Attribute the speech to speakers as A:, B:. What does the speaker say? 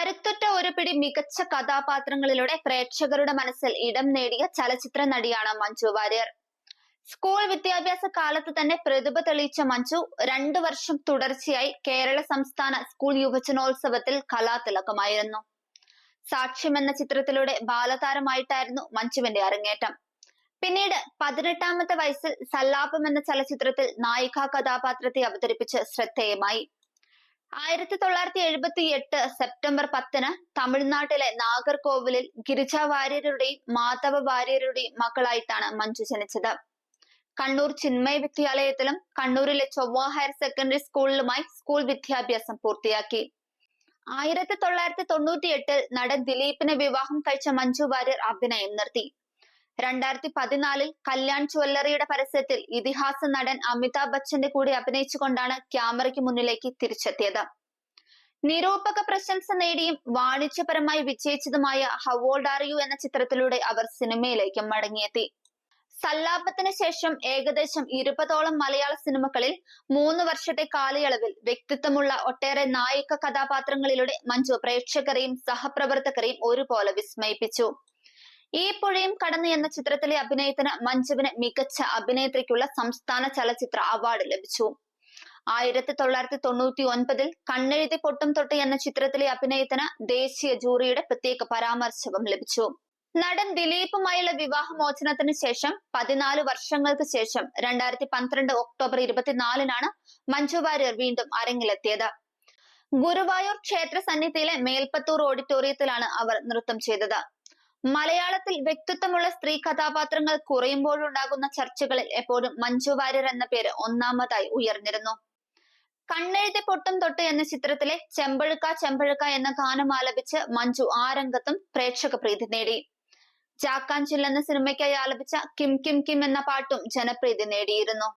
A: കരുത്തുറ്റ ഒരു പിടി മികച്ച കഥാപാത്രങ്ങളിലൂടെ പ്രേക്ഷകരുടെ മനസ്സിൽ ഇടം നേടിയ ചലച്ചിത്ര നടിയാണ് മഞ്ജു വാര്യർ. സ്കൂൾ വിദ്യാഭ്യാസ കാലത്ത് തന്നെ പ്രതിഭ തെളിയിച്ച മഞ്ജു രണ്ടു വർഷം തുടർച്ചയായി കേരള സംസ്ഥാന സ്കൂൾ യുവജനോത്സവത്തിൽ കലാതിലകമായിരുന്നു. സാക്ഷ്യം എന്ന ചിത്രത്തിലൂടെ ബാലതാരമായിട്ടായിരുന്നു മഞ്ജുവിന്റെ അരങ്ങേറ്റം. പിന്നീട് പതിനെട്ടാമത്തെ വയസ്സിൽ സല്ലാപം എന്ന ചലച്ചിത്രത്തിൽ നായിക കഥാപാത്രത്തെ അവതരിപ്പിച്ച് ശ്രദ്ധേയമായി. ആയിരത്തി തൊള്ളായിരത്തി എഴുപത്തി എട്ട് സെപ്റ്റംബർ പത്തിന് തമിഴ്നാട്ടിലെ നാഗർകോവിലിൽ ഗിരിജ വാര്യരുടെയും മാധവ വാര്യരുടെയും മകളായിട്ടാണ് മഞ്ജു ജനിച്ചത്. കണ്ണൂർ ചിന്മയ വിദ്യാലയത്തിലും കണ്ണൂരിലെ ചൊവ്വ ഹയർ സെക്കൻഡറി സ്കൂളിലുമായി സ്കൂൾ വിദ്യാഭ്യാസം പൂർത്തിയാക്കി. ആയിരത്തി തൊള്ളായിരത്തി തൊണ്ണൂറ്റി എട്ടിൽ നടൻ ദിലീപിനെ വിവാഹം കഴിച്ച മഞ്ജു വാര്യർ അഭിനയം നിർത്തി. രണ്ടായിരത്തി പതിനാലിൽ കല്യാൺ ജ്വല്ലറിയുടെ പരസ്യത്തിൽ ഇതിഹാസ നടൻ അമിതാഭ് ബച്ചന്റെ കൂടെ അഭിനയിച്ചുകൊണ്ടാണ് ക്യാമറയ്ക്ക് മുന്നിലേക്ക് തിരിച്ചെത്തിയത്. നിരൂപക പ്രശംസ നേടിയും വാണിജ്യപരമായി വിജയിച്ചതുമായ ഹവോൾഡ് ആർ യു എന്ന ചിത്രത്തിലൂടെ അവർ സിനിമയിലേക്ക് മടങ്ങിയെത്തി. സല്ലാപത്തിന് ശേഷം ഏകദേശം ഇരുപതോളം മലയാള സിനിമകളിൽ മൂന്ന് വർഷത്തെ കാലയളവിൽ വ്യക്തിത്വമുള്ള ഒട്ടേറെ നായിക കഥാപാത്രങ്ങളിലൂടെ മഞ്ജു പ്രേക്ഷകരെയും സഹപ്രവർത്തകരെയും ഒരുപോലെ വിസ്മയിപ്പിച്ചു. ഈ പുഴയും കടന്നു എന്ന ചിത്രത്തിലെ അഭിനയത്തിന് മഞ്ജുവിന് മികച്ച അഭിനേത്രിക്കുള്ള സംസ്ഥാന ചലച്ചിത്ര അവാർഡ് ലഭിച്ചു. ആയിരത്തി തൊള്ളായിരത്തി തൊണ്ണൂറ്റി ഒൻപതിൽ കണ്ണെഴുതി പൊട്ടും തൊട്ട് എന്ന ചിത്രത്തിലെ അഭിനയത്തിന് ദേശീയ ജൂറിയുടെ പ്രത്യേക പരാമർശവും ലഭിച്ചു. നടൻ ദിലീപുമായുള്ള വിവാഹമോചനത്തിന് ശേഷം പതിനാല് വർഷങ്ങൾക്ക് ശേഷം രണ്ടായിരത്തി പന്ത്രണ്ട് ഒക്ടോബർ ഇരുപത്തിനാലിനാണ് മഞ്ജു വാര്യർ വീണ്ടും അരങ്ങിലെത്തിയത്. ഗുരുവായൂർ ക്ഷേത്ര സന്നിധിയിലെ മേൽപ്പത്തൂർ ഓഡിറ്റോറിയത്തിലാണ് അവർ നൃത്തം ചെയ്തത്. മലയാളത്തിൽ വ്യക്തിത്വമുള്ള സ്ത്രീ കഥാപാത്രങ്ങൾ കുറയുമ്പോഴുണ്ടാകുന്ന ചർച്ചകളിൽ എപ്പോഴും മഞ്ജു വാര്യർ എന്ന പേര് ഒന്നാമതായി ഉയർന്നിരുന്നു. കണ്ണെഴുതി പൊട്ടും തൊട്ട് എന്ന ചിത്രത്തിലെ ചെമ്പഴുക്ക ചെമ്പഴുക്ക എന്ന ഗാനം ആലപിച്ച് മഞ്ജു ആ രംഗത്തും പ്രേക്ഷക പ്രീതി നേടി. ചാക്കാൻ എന്ന സിനിമയ്ക്കായി ആലപിച്ച കിം കിം കിം എന്ന പാട്ടും ജനപ്രീതി നേടിയിരുന്നു.